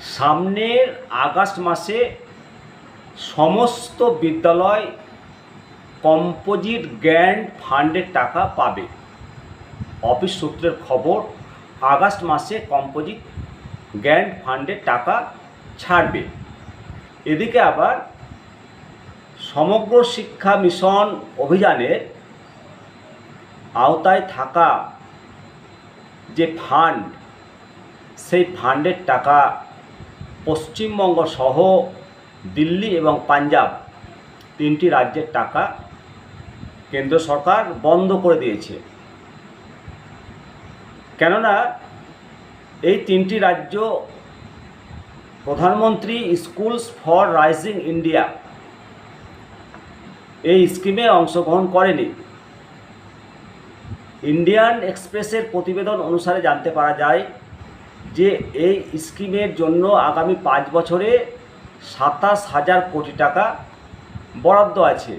সামনের আগস্ট মাসে সমস্ত বিদ্যালয় কম্পোজিট গ্র্যান্ড ফান্ডের টাকা পাবে। অফিস সূত্রের খবর, আগস্ট মাসে কম্পোজিট গ্র্যান্ড ফান্ডের টাকা ছাড়বে। এদিকে আবার সমগ্র শিক্ষা মিশন অভিযানের আওতায় থাকা যে ফান্ড, সেই ফান্ডের টাকা পশ্চিমবঙ্গ সহ দিল্লি এবং পাঞ্জাব তিনটি রাজ্যের টাকা কেন্দ্র সরকার বন্ধ করে দিয়েছে। কেননা এই তিনটি রাজ্য প্রধানমন্ত্রী স্কুলস ফর রাইজিং ইন্ডিয়া এই স্কিমে অংশগ্রহণ করেনি। ইন্ডিয়ান এক্সপ্রেসের প্রতিবেদন অনুসারে জানতে পারা যায় যে এই স্কিমের জন্য আগামী পাঁচ বছরে সাতাশ হাজার কোটি টাকা বরাদ্দ আছে।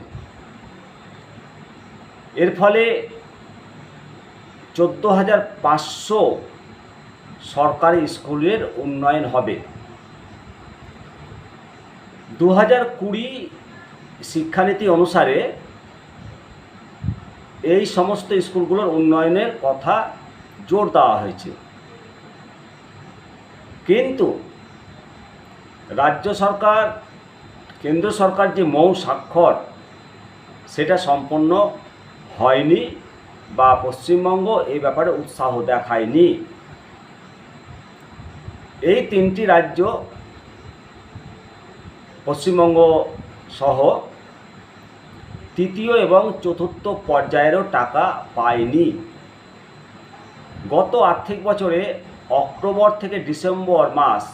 এর ফলে চোদ্দ হাজার পাঁচশো সরকারি স্কুলের উন্নয়ন হবে। দু হাজার কুড়ি শিক্ষানীতি অনুসারে এই সমস্ত স্কুলগুলোর উন্নয়নের কথা জোর দেওয়া হয়েছে। কিন্তু রাজ্য সরকার, কেন্দ্র সরকার যে মৌ স্বাক্ষর, সেটা সম্পন্ন হয়নি বা পশ্চিমবঙ্গ এই ব্যাপারে উৎসাহ দেখায়নি। এই তিনটি রাজ্য পশ্চিমবঙ্গ সহ তৃতীয় এবং চতুর্থ পর্যায়েরও টাকা পায়নি। গত আর্থিক বছরে অক্টোবর থেকে ডিসেম্বর মাস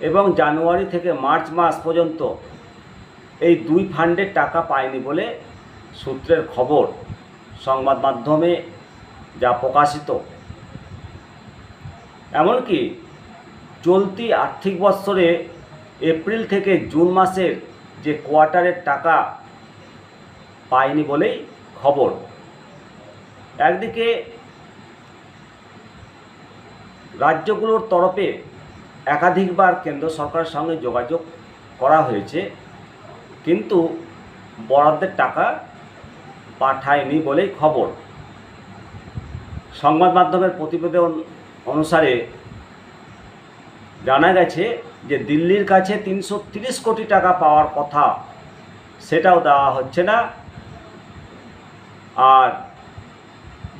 এবং জানুয়ারি থেকে মার্চ মাস পর্যন্ত এই দুই ফান্ডের টাকা পায়নি বলে সূত্রের খবর সংবাদ মাধ্যমে যা প্রকাশিত। এমনকি চলতি আর্থিক বৎসরে এপ্রিল থেকে জুন মাসের যে কোয়ার্টারের টাকা পায়নি বলেই খবর। একদিকে রাজ্যগুলোর তরফে একাধিকবার কেন্দ্র সরকারের সঙ্গে যোগাযোগ করা হয়েছে, কিন্তু বরাদ্দের টাকা পাঠায়নি বলেই খবর। সংবাদ মাধ্যমের প্রতিবেদন অনুসারে জানা গেছে যে দিল্লির কাছে তিনশো কোটি টাকা পাওয়ার কথা, সেটাও দেওয়া হচ্ছে না। আর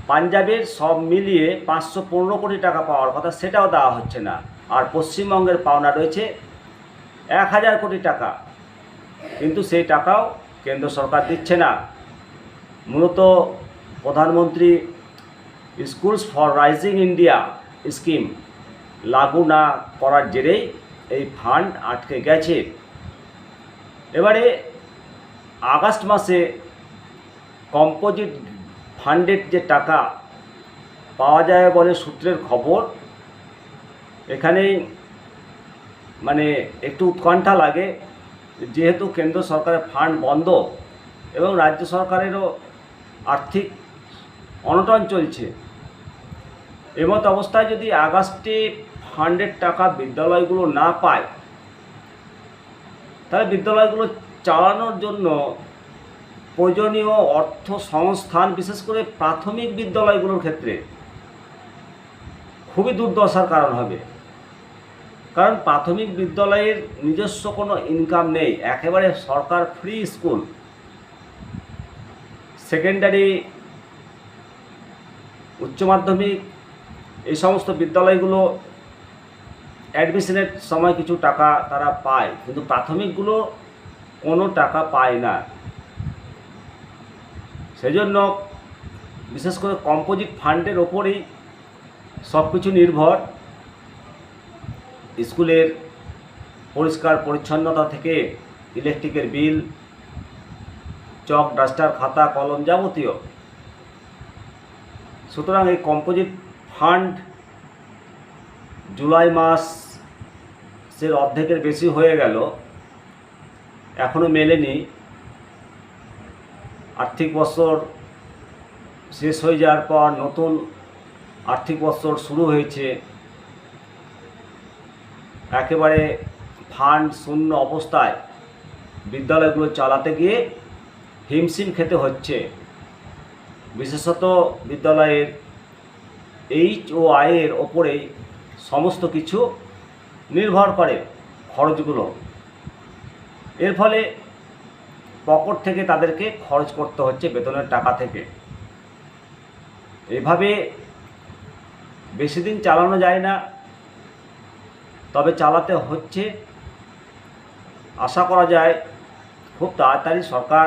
পাঞ্জাবের সব মিলিয়ে পাঁচশো পনেরো কোটি টাকা পাওয়ার কথা সেটাও দেওয়া হচ্ছে না। আর পশ্চিমবঙ্গের পাওনা রয়েছে এক হাজার কোটি টাকা। কিন্তু সেই টাকাও কেন্দ্র সরকার দিচ্ছে না। মূলত প্রধানমন্ত্রী schools for rising India scheme লাগু না করার জেরেই এই ফান্ড আটকে গেছে। এবারে আগস্ট মাসে কম্পোজিট ফান্ডের যে টাকা পাওয়া যায় বলে সূত্রের খবর, এখানেই মানে একটু উৎকণ্ঠা লাগে। যেহেতু কেন্দ্র সরকারের ফান্ড বন্ধ এবং রাজ্য সরকারেরও আর্থিক অনটন চলছে, এমত অবস্থায় যদি আগস্টে ফান্ডের টাকা বিদ্যালয়গুলো না পায়, তাহলে বিদ্যালয়গুলো চালানোর জন্য প্রয়োজনীয় অর্থ সংস্থান, বিশেষ করে প্রাথমিক বিদ্যালয়গুলোর ক্ষেত্রে খুবই দুর্দশার কারণ হবে। কারণ প্রাথমিক বিদ্যালয়ের নিজস্ব কোনো ইনকাম নেই। একেবারে সরকার ফ্রি স্কুল সেকেন্ডারি উচ্চ মাধ্যমিক, এই সমস্ত বিদ্যালয়গুলো অ্যাডমিশনের সময় কিছু টাকা তারা পায়। কিন্তু প্রাথমিকগুলো কোনো টাকা পায় না। সেজন্য বিশেষ করে কম্পোজিট ফান্ডের ওপরেই সব কিছু নির্ভর। স্কুলের পরিষ্কার পরিচ্ছন্নতা থেকে ইলেকট্রিকের বিল চক ডাস্টার খাতা, কলম যাবতীয়। সুতরাং এই কম্পোজিট ফান্ড জুলাই মাসের অর্ধেকের বেশি হয়ে গেল এখনও মেলেনি। আর্থিক বছর শেষ হয়ে যাওয়ার পর নতুন আর্থিক বছর শুরু হয়েছে। একেবারে ফান্ড শূন্য অবস্থায় বিদ্যালয়গুলো চালাতে গিয়ে হিমশিম খেতে হচ্ছে। বিশেষত বিদ্যালয়ের এইচ ও আয়ের ওপরেই সমস্ত কিছু নির্ভর করে খরচগুলো। এর ফলে পকেট থেকে তাদেরকে খরচ করতে হচ্ছে বেতনের টাকা থেকে। এভাবে বেশি দিন চালানো যায় না, তবে চালাতে হচ্ছে। আশা করা যায় খুব তাড়াতাড়ি সরকার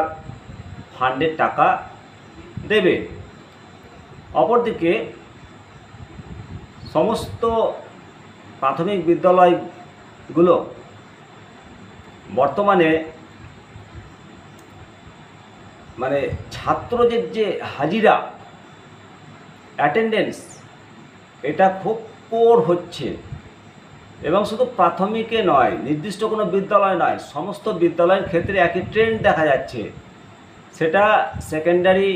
ফান্ডের টাকা দেবে। অপরদিকে সমস্ত প্রাথমিক বিদ্যালয়গুলো বর্তমানে মানে ছাত্রদের যে হাজিরা অ্যাটেন্ডেন্স এটা খুব পোর হচ্ছে। এবং শুধু প্রাথমিকে নয়, নির্দিষ্ট কোনো বিদ্যালয় নয়, সমস্ত বিদ্যালয়ের ক্ষেত্রে একই ট্রেন্ড দেখা যাচ্ছে। সেটা সেকেন্ডারি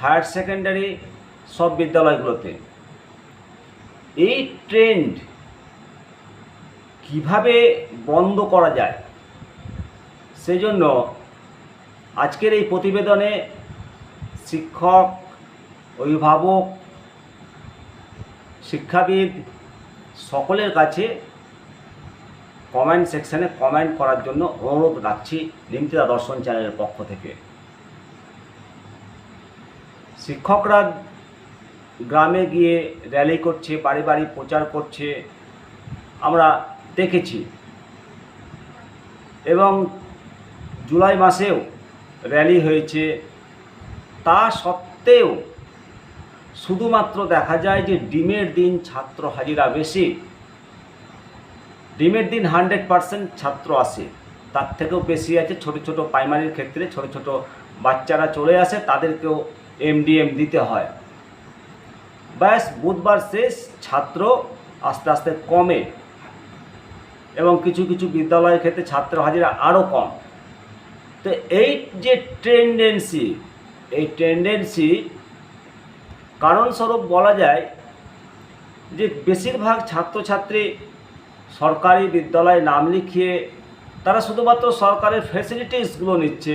হায়ার সেকেন্ডারি সব বিদ্যালয়গুলোতে। এই ট্রেন্ড কীভাবে বন্ধ করা যায়? সেই জন্য আজকের এই প্রতিবেদনে শিক্ষক, অভিভাবক, শিক্ষাবিদ সকলের কাছে কমেন্ট সেকশানে কমেন্ট করার জন্য অনুরোধ রাখছি লিমিতা দর্শন চ্যানেলের পক্ষ থেকে। শিক্ষকরা গ্রামে গিয়ে র্যালি করছে বাড়ি বাড়ি প্রচার করছে, আমরা দেখেছি। এবং জুলাই মাসেও র্যালি হয়েছে। তা সত্ত্বেও শুধুমাত্র দেখা যায় যে ডিমের দিন ছাত্র হাজিরা বেশি। ডিমের দিন হান্ড্রেড পারসেন্ট ছাত্র আসে। তার থেকেও বেশি আছে ছোট ছোট প্রাইমারির ক্ষেত্রে ছোট ছোট বাচ্চারা চলে আসে, তাদেরকেও এমডিএম দিতে হয়। ব্যাস, বুধবার শেষ, ছাত্র আস্তে আস্তে কমে। এবং কিছু কিছু বিদ্যালয়ের ক্ষেত্রে ছাত্র হাজিরা আরও কম। তো এই যে টেন্ডেন্সি এই টেন্ডেন্সি কারণস্বরূপ বলা যায় যে বেশিরভাগ ছাত্রছাত্রী সরকারি বিদ্যালয়ে নাম লিখিয়ে তারা শুধুমাত্র সরকারের ফেসিলিটিসগুলো নিচ্ছে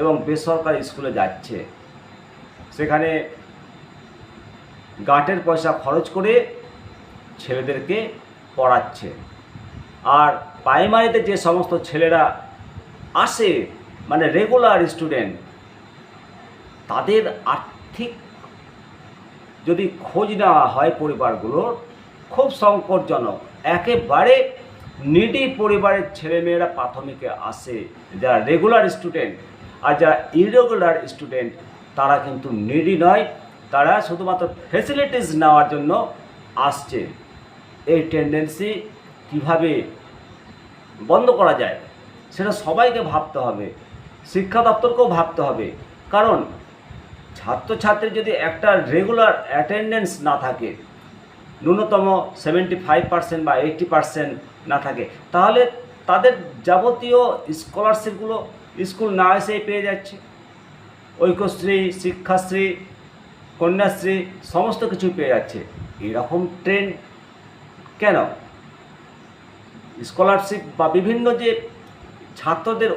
এবং বেসরকারি স্কুলে যাচ্ছে। সেখানে গাঁটের পয়সা খরচ করে ছেলেদেরকে পড়াচ্ছে। আর প্রাইমারিতে যে সমস্ত ছেলেরা আসে মানে রেগুলার স্টুডেন্ট তাদের আর্থিক যদি খোঁজ নেওয়া হয় পরিবারগুলোর, খুব সংকটজনক। একেবারে নিডি পরিবারের ছেলেমেয়েরা প্রাথমিকে আসে, যারা রেগুলার স্টুডেন্ট আর যারা ইরেগুলার স্টুডেন্ট তারা কিন্তু নিডি নয়, তারা শুধুমাত্র ফেসিলিটিস নেওয়ার জন্য আসছে। এই টেন্ডেন্সি কীভাবে বন্ধ করা যায়, সেটা সবাইকে ভাবতে হবে। শিক্ষা দপ্তরকেও ভাবতে হবে। কারণ ছাত্রছাত্রী যদি একটা রেগুলার অ্যাটেন্ডেন্স না থাকে, ন্যূনতম সেভেন্টি ফাইভ পার্সেন্ট বা এইটি পার্সেন্ট না থাকে, তাহলে তাদের যাবতীয় স্কলারশিপগুলো স্কুল না এসেই পেয়ে যাচ্ছে। ঐক্যশ্রী, শিক্ষাশ্রী, কন্যাশ্রী, সমস্ত কিছু পেয়ে যাচ্ছে। এরকম ট্রেন্ড কেন? স্কলারশিপ বা বিভিন্ন যে ছাত্রদের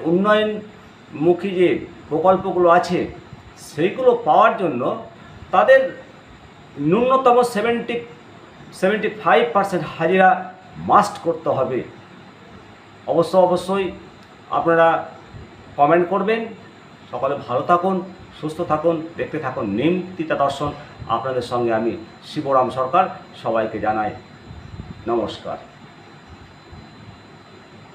উন্নয়নমুখী যে প্রকল্পগুলো আছে, সেইগুলো পাওয়ার জন্য তাদের ন্যূনতম সেভেন্টি সেভেন্টি ফাইভ পার্সেন্ট হাজিরা মাস্ট করতে হবে। অবশ্য অবশ্যই আপনারা কমেন্ট করবেন। সকলে ভালো থাকুন, সুস্থ থাকুন, দেখতে থাকুন নিম তিতা দর্শন। আপনাদের সঙ্গে আমি শিবরাম সরকার, সবাইকে জানাই নমস্কার।